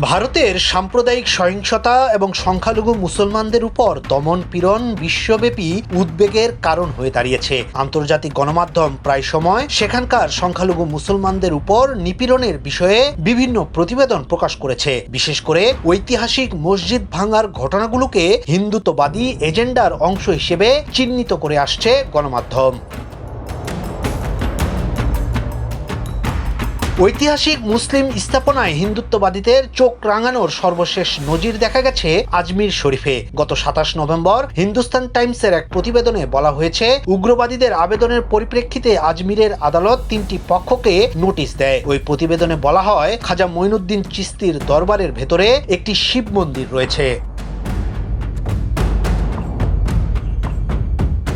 ভারতের সাম্প্রদায়িক সহিংসতা এবং সংখ্যালঘু মুসলমানদের উপর দমন পীড়ন বিশ্বব্যাপী উদ্বেগের কারণ হয়ে দাঁড়িয়েছে। আন্তর্জাতিক গণমাধ্যম প্রায় সময় সেখানকার সংখ্যালঘু মুসলমানদের উপর নিপীড়নের বিষয়ে বিভিন্ন প্রতিবেদন প্রকাশ করেছে। বিশেষ করে ঐতিহাসিক মসজিদ ভাঙার ঘটনাগুলোকে হিন্দুত্ববাদী এজেন্ডার অংশ হিসেবে চিহ্নিত করে আসছে গণমাধ্যম। ঐতিহাসিক মুসলিম স্থাপনায় হিন্দুত্ববাদীদের চোখ রাঙানোর সর্বশেষ নজির দেখা গেছে আজমির শরীফে। গত সাতাশ নভেম্বর হিন্দুস্তান টাইমসের এক প্রতিবেদনে বলা হয়েছে, উগ্রবাদীদের আবেদনের পরিপ্রেক্ষিতে আজমিরের আদালত তিনটি পক্ষকে নোটিশ দেয়। ওই প্রতিবেদনে বলা হয়, খাজা মঈনুদ্দিন চিস্তির দরবারের ভেতরে একটি শিব মন্দির রয়েছে।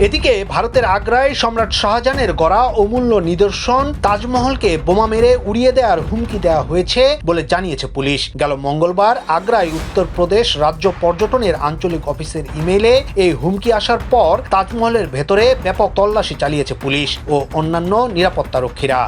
এদিকে ভারতের আগ্রায় সম্রাট শাহজাহানের গড়া অমূল্য নিদর্শন তাজমহলকে বোমা মেরে উড়িয়ে দেওয়ার হুমকি দেওয়া হয়েছে বলে জানিয়েছে পুলিশ। গেল মঙ্গলবার আগ্রায় উত্তরপ্রদেশ রাজ্য পর্যটনের আঞ্চলিক অফিসের ইমেইলে এই হুমকি আসার পর তাজমহলের ভেতরে ব্যাপক তল্লাশি চালিয়েছে পুলিশ ও অন্যান্য নিরাপত্তারক্ষীরা।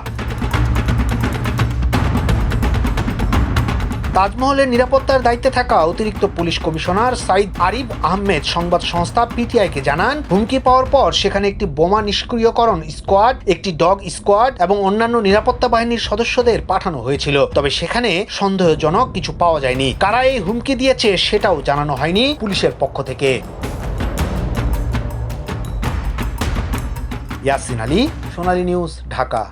তাজমহলের নিরাপত্তার দায়িত্বে থাকা অতিরিক্ত পুলিশ কমিশনার সাইদ আরিফ আহমেদ সংবাদ সংস্থা পিটিআইকে জানান, হুমকি পাওয়ার পর সেখানে একটি বোমা নিষ্ক্রিয়করণ স্কোয়াড, একটি ডগ স্কোয়াড এবং অন্যান্য নিরাপত্তা বাহিনীর সদস্যদের পাঠানো হয়েছিল। তবে সেখানে সন্দেহজনক কিছু পাওয়া যায়নি। কারা এই হুমকি দিয়েছে সেটাও জানানো হয়নি পুলিশের পক্ষ থেকে। ইয়াসিন আলী, সোনালী নিউজ, ঢাকা।